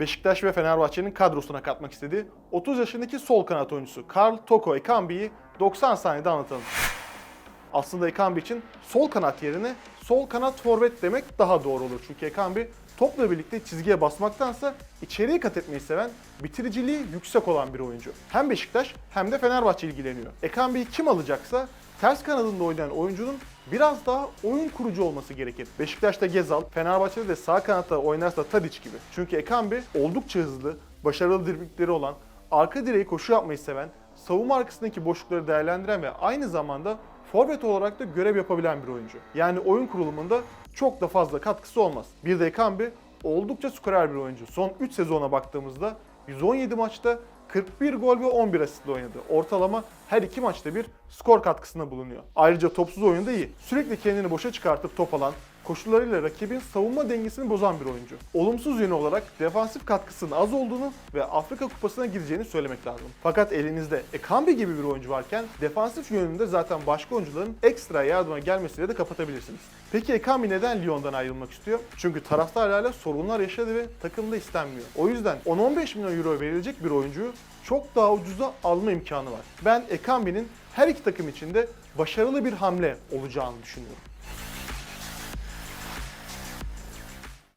Beşiktaş ve Fenerbahçe'nin kadrosuna katmak istediği 30 yaşındaki sol kanat oyuncusu Karl Toko Ekambi'yi 90 saniyede anlatalım. Aslında Ekambi için sol kanat yerine sol kanat forvet demek daha doğru olur. Çünkü Ekambi topla birlikte çizgiye basmaktansa içeriye kat etmeyi seven, bitiriciliği yüksek olan bir oyuncu. Hem Beşiktaş hem de Fenerbahçe ilgileniyor. Ekambi'yi kim alacaksa ters kanadında oynayan oyuncunun biraz daha oyun kurucu olması gerekir. Beşiktaş'ta Gezal, Fenerbahçe'de de sağ kanatta oynarsa Tadic gibi. Çünkü Ekambi oldukça hızlı, başarılı driblingleri olan, arka direği koşu yapmayı seven, savunma arkasındaki boşlukları değerlendiren ve aynı zamanda forvet olarak da görev yapabilen bir oyuncu. Yani oyun kurulumunda çok da fazla katkısı olmaz. Bir de Ekambi oldukça skorer bir oyuncu. Son 3 sezona baktığımızda 117 maçta 41 gol ve 11 asistle oynadı. Ortalama her iki maçta bir skor katkısında bulunuyor. Ayrıca topsuz oyunda iyi. Sürekli kendini boşa çıkartıp top alan, koşullarıyla rakibin savunma dengesini bozan bir oyuncu. Olumsuz yönü olarak defansif katkısının az olduğunu ve Afrika Kupası'na gideceğini söylemek lazım. Fakat elinizde Ekambi gibi bir oyuncu varken defansif yönünde zaten başka oyuncuların ekstra yardıma gelmesiyle de kapatabilirsiniz. Peki Ekambi neden Lyon'dan ayrılmak istiyor? Çünkü taraftarlarla sorunlar yaşadı ve takımda istenmiyor. O yüzden 10-15 milyon euro verilecek bir oyuncuyu çok daha ucuza alma imkanı var. Ben Ekambi'nin her iki takım için de başarılı bir hamle olacağını düşünüyorum.